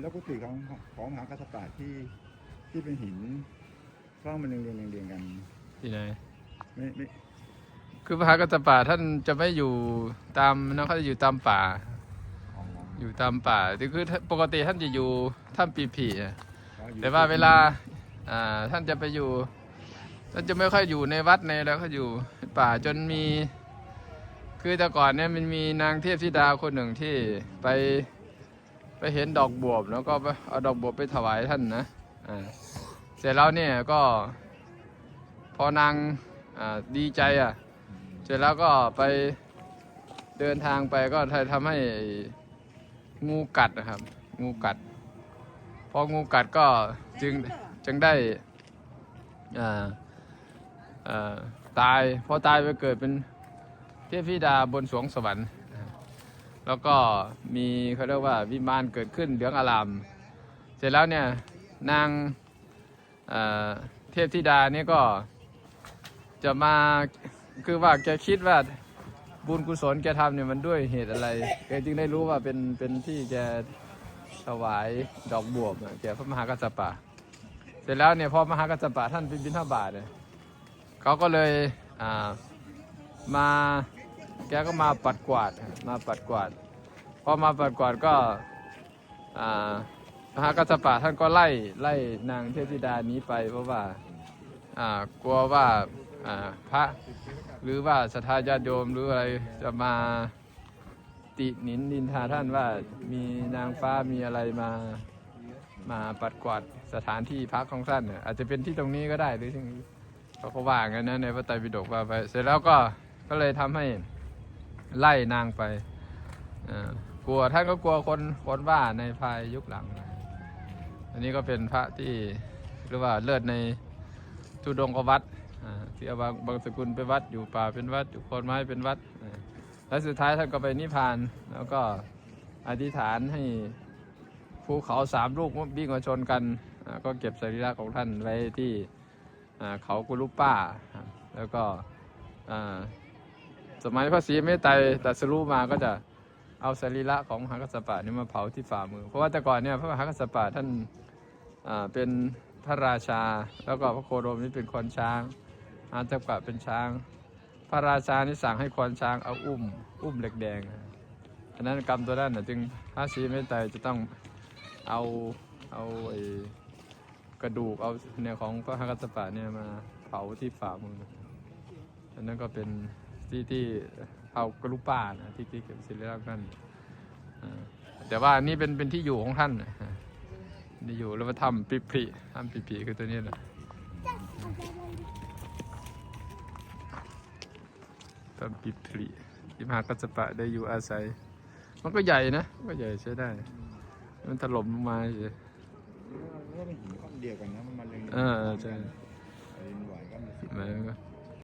แล้วกุฏิของของมหากัสปะที่ที่เป็นหินกล้องมันเรียงเรียงเรียงเรียงกันที่ไหนไม่ไม่คือพระกัสสปะท่านจะไม่อยู่ตามนะเขาจะอยู่ตามป่าอ๋ออยู่ตามป่าแต่คือปกติท่านจะอยู่ถ้ำปีผีอะอ๋ออยู่แต่ว่าเวลาอ่าท่านจะไปอยู่ท่านจะไม่ค่อยอยู่ในวัดในแล้วเขาอยู่ป่าจนมี คือแต่ก่อนเนี่ยมันมีนางเทพธิดาคนหนึ่งที่ไป ไปเห็นดอกบวบแล้วก็เอาดอกบวบไปถวายท่านนะอ่าเสร็จแล้วเนี่ยก็ พอนางอ่าดีใจอะ เสร็จแล้วก็ไปเดินทางไปก็ทำให้งูกัดนะครับ งูกัด พองูกัดก็จึงจึงได้อ่าอ่าตายพอตายไปเกิดเป็นเทพธิดาบนสวงสวรรค์ แล้วก็มีเขาเรียกว่าวิมานเกิดขึ้นเหลืองอาราม เสร็จแล้วเนี่ยนางอ่าเทพธิดานี่ก็จะมาคือว่าแกคิดว่าบุญกุศลแกทำเนี่ยมันด้วยเหตุอะไร แกจึงได้รู้ว่าเป็นเป็นที่แกถวายดอกบวบแกพระมหากัสสปะ เสร็จแล้วเนี่ยพอมหากัสสปะท่านเป็นบิณฑบาตเนี่ยเขาก็เลยมา แกก็มาปัดกวาดมาปัดกวาดพอมาปัดกวาดก็อ่ามหากัสปะท่านก็ไล่ไล่นางเทพธิดานี้ไปเพราะว่า กลัวว่าพระหรือว่าสัทธาญาติโยมหรืออะไรจะมาติหนินดินทาท่านว่ามีนางฟ้ามีอะไรมามาปัดกวาดสถานที่พักของท่านอาจจะเป็นที่ตรงนี้ก็ได้หรือที่เขาก็ว่างั้นนะในพระไตรปิฎกว่าไป เสร็จแล้วก็ก็เลยทำให้ ไล่นางไปกลัวท่านก็กลัวคนคนว่าในภายยุคหลัง อันนี้ก็เป็นพระที่เรียกว่าเลิศในทุดงกวัดที่เอาบางบางสกุลเป็นวัดอยู่ป่าเป็นวัดอยู่คนไม้เป็นวัด แล้วสุดท้ายท่านก็ไปนิพพานแล้วก็อธิษฐานให้ภูเขาสามลูกวิ่งมาชนกัน ก็เก็บสรีระของท่านไว้ที่เขากุลุป้า แล้วก็ สมัยพระศรีเมตไตรตรัสรู้มาก็จะเอาสรีระของมหากัสสปะนี่มาเผาที่ฝ่ามือ เพราะว่าแต่ก่อนเนี่ยพระมหากัสสปะท่านอ่าเป็นพระราชา แล้วก็พระโคโดมนี่เป็นคนช้างอาจักปะเป็นช้าง พระราชานี่สั่งให้ควนช้างเอาอุ้ม อุ้มเหล็กแดงอันนั้นกรรมตัวนั้นน่ะจึงพระศรีเมตไตรจะต้องเอาเอาไอ้กระดูกเอาเนี่ยของพระหักสปะเนี่ยมาเผาที่ฝ่ามืออันนั้นก็เป็น ที่ที่เผากรุป้านะที่ที่เก็บศิลปะท่านอ่าแต่ว่านี่เป็นเป็นที่อยู่ของท่านนะที่อยู่แล้วมาทำปิปริทำปิปริคือตัวนี้นะตามปิพลิที่มหากัสสปะได้อยู่อาศัย มันก็ใหญ่นะมันก็ใหญ่ใช้ได้ มันถล่มลงมาเฉยมันก็เป็นหินก้อนเดียวกันนะมันมาเรียงเออใช่แผ่นดินไหวก็มีสิทธิ์มันก็